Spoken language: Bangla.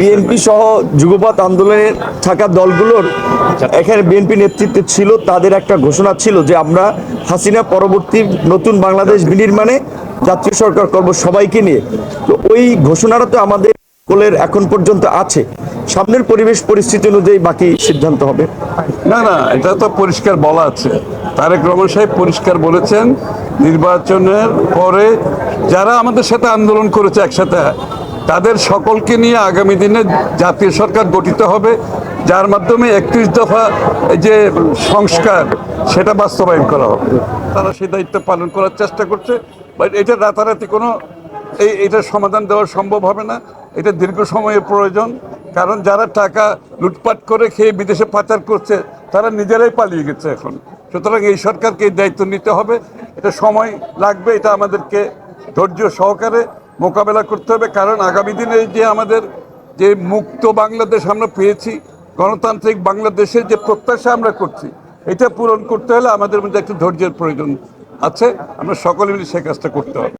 বিএনপি সহ যুগপৎ আন্দোলনে থাকা দলগুলোর এখানে বিএনপি নেতৃত্বে ছিল তাদের একটা ঘোষণা ছিল যে আমরা হাসিনা পরবর্তী নতুন বাংলাদেশ বিনির্মাণে জাতীয় সরকার করব সবাইকে নিয়ে। তো ওই ঘোষণাটা তো আমাদের কোলের এখন পর্যন্ত আছে। সামনের পরিবেশ পরিস্থিতি অনুযায়ী বাকি সিদ্ধান্ত হবে। না না এটা তো পরিষ্কার বলা আছে। তারেক রহমান সাহেব পরিষ্কার বলেছেন নির্বাচনের পরে যারা আমাদের সাথে আন্দোলন করেছে একসাথে তাদের সকলকে নিয়ে আগামী দিনে জাতীয় সরকার গঠিত হবে, যার মাধ্যমে একত্রিশ দফা যে সংস্কার, সেটা বাস্তবায়ন করা হবে। তারা সেই দায়িত্ব পালন করার চেষ্টা করছে বাট এটা রাতারাতি কোনো এই এটার সমাধান দেওয়া সম্ভব হবে না। এটা দীর্ঘ সময়ের প্রয়োজন, কারণ যারা টাকা লুটপাট করে খেয়ে বিদেশে পাচার করছে, তারা নিজেরাই পালিয়ে গেছে এখন। সুতরাং এই সরকারকে এই দায়িত্ব নিতে হবে। এটা সময় লাগবে, এটা আমাদেরকে ধৈর্য সহকারে মোকাবেলা করতে হবে, কারণ আগামী দিনে যে আমাদের যে মুক্ত বাংলাদেশ আমরা পেয়েছি, গণতান্ত্রিক বাংলাদেশের যে প্রত্যাশা আমরা করছি, এটা পূরণ করতে হলে আমাদের মধ্যে একটা ধৈর্যের প্রয়োজন আছে। আমরা সকলে মিলে সে কাজটা করতে হবে।